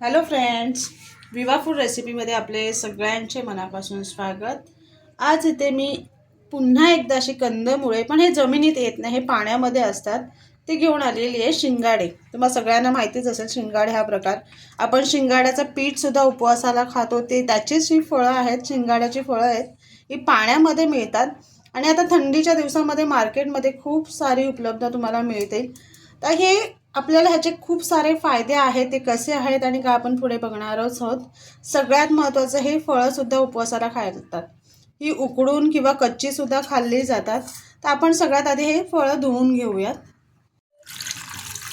Hello friends विवा food रेसिपीमध्ये आपले सगळ्यांचे मनापासून स्वागत. आज इथे मी पुन्हा एकदा अशी कंदमुळे पण हे जमिनीत येत नाही हे पाण्यामध्ये असतात. ते घेऊन आलेली आहे शिंगाडे. तुम्हाला सगळ्यांना माहितीच असेल शिंगाडे हा प्रकार. आपण शिंगाड्याचं पीठसुद्धा उपवासाला खातो. ते त्याचीच ही फळं आहेत शिंगाड्याची फळं आहेत ही पाण्यामध्ये मिळतात. आणि आता थंडीच्या दिवसामध्ये मार्केटमध्ये खूप सारी उपलब्ध तुम्हाला मिळतील तर हे आपल्याला ह्याचे खूप सारे फायदे आहेत ते कसे आहेत आणि का आपण पुढे बघणारच आहोत. सगळ्यात महत्त्वाचं हे फळंसुद्धा उपवासाला खातात ही उकडून किंवा कच्चीसुद्धा खाल्ली जातात. तर आपण सगळ्यात आधी हे फळं धुवून घेऊयात.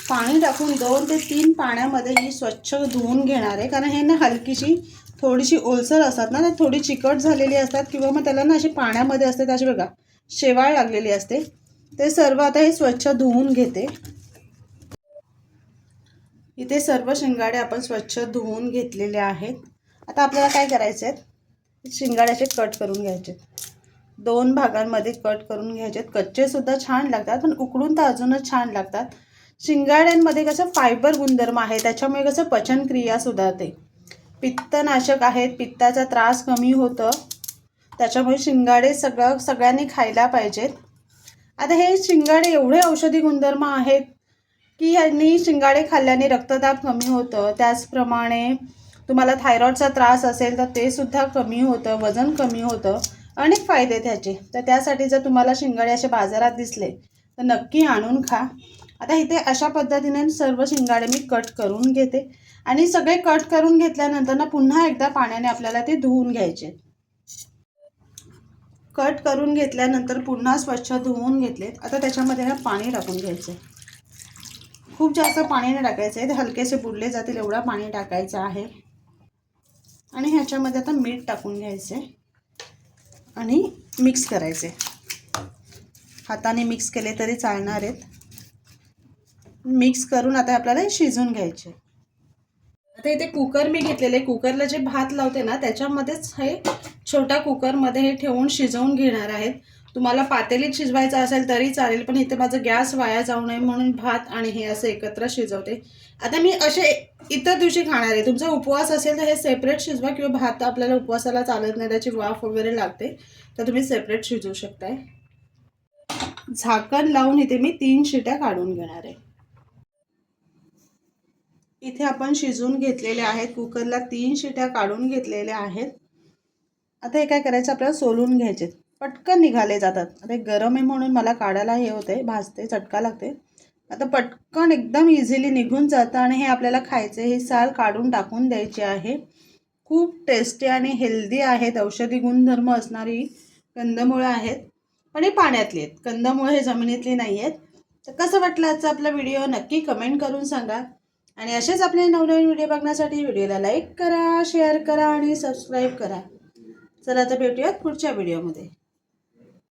पाणी टाकून दोन ते तीन पाण्यामध्ये ही स्वच्छ धुवून घेणार आहे. कारण हे ना हलकीशी थोडीशी ओलसर असतात ना तर थोडी चिकट झालेली असतात किंवा मग त्याला ना अशी पाण्यामध्ये असते त्याची बघा शेवाळ लागलेली असते. ते सर्व आता हे स्वच्छ धुवून घेते. इथे सर्व शिंगाडे आपण स्वच्छ धुवून घेतलेले आहेत. आता आपल्याला काय करायचे आहेत शिंगाड्याचे कट करून घ्यायचे. दोन भागांमध्ये कट करून घ्यायचे. कच्चेसुद्धा छान लागतात पण उकडून तर अजूनच छान लागतात. शिंगाड्यांमध्ये कसं फायबर गुणधर्म आहे त्याच्यामुळे कसं पचनक्रिया सुधारते. पित्तनाशक आहेत पित्ताचा त्रास कमी होतं. त्याच्यामुळे शिंगाडे सगळं सगळ्यांनी खायला पाहिजेत. आता हे शिंगाडे एवढे औषधी गुणधर्म आहेत की ह्यांनी शिंगाडे खाल्ल्याने रक्तदाब कमी होतं. त्याचप्रमाणे तुम्हाला थायरॉईडचा त्रास असेल तर ते सुद्धा कमी होतं वजन कमी होतं. अनेक फायदे त्याचे तर त्यासाठी जर तुम्हाला शिंगाडे असे बाजारात दिसले तर नक्की आणून खा. आता इथे अशा पद्धतीने सर्व शिंगाडे मी कट करून घेते. आणि सगळे कट करून घेतल्यानंतर ना पुन्हा एकदा पाण्याने आपल्याला ते धुवून घ्यायचे. कट करून घेतल्यानंतर पुन्हा स्वच्छ धुवून घेतलेत. आता त्याच्यामध्ये ना पाणी टाकून घ्यायचं. खूप जास्त पाणी नाही टाकायचं आहे. ते हलकेसे बुडले जातील एवढा पाणी टाकायचं आहे. आणि ह्याच्यामध्ये आता मीठ टाकून घ्यायचे. आणि मिक्स करायचे. हाताने मिक्स केले तरी चालणार आहेत. मिक्स करून आता आपल्याला हे शिजून घ्यायचे. आता इथे कुकर मी घेतलेले. कुकरला जे भात लावते ना त्याच्यामध्येच हे छोट्या कुकरमध्ये हे ठेवून शिजवून घेणार आहेत. तुम्हाला पातेलीत शिजवायचं असेल तरी चालेल पण इथे माझं गॅस वाया जाऊ नये म्हणून भात आणि हे असं एकत्र शिजवते. आता मी असे इतर दिवशी खाणार आहे. तुमचा उपवास असेल तर हे सेपरेट शिजवा किंवा भात आपल्याला उपवासाला चालत नाही त्याची वाफ वगैरे लागते तर तुम्ही सेपरेट शिजवू शकताय. झाकण लावून इथे मी तीन शिट्या काढून घेणार आहे. इथे आपण शिजून घेतलेले आहेत. कुकरला तीन शिट्या काढून घेतलेल्या आहेत. आता हे काय करायचं? आपल्याला सोलून घ्यायचे पटकन निघाले जातात. आता गरम आहे म्हणून मला काढायला हे होते भाजते चटका लागते. आता पटकन एकदम इझिली निघून जातं आणि हे आपल्याला खायचे हे साल काढून टाकून द्यायचे आहे. खूप टेस्टी आणि हेल्दी आहेत. औषधी गुणधर्म असणारी कंदमुळं आहेत. पण हे पाण्यातली आहेत. कंदमुळं हे जमिनीतली नाही आहेत. तर कसं वाटलं आजचा आपला व्हिडिओ नक्की कमेंट करून सांगा. आणि असेच आपले नवनवीन व्हिडिओ बघण्यासाठी व्हिडिओला लाईक करा शेअर करा आणि सबस्क्राईब करा. चला आता भेटूयात पुढच्या व्हिडिओमध्ये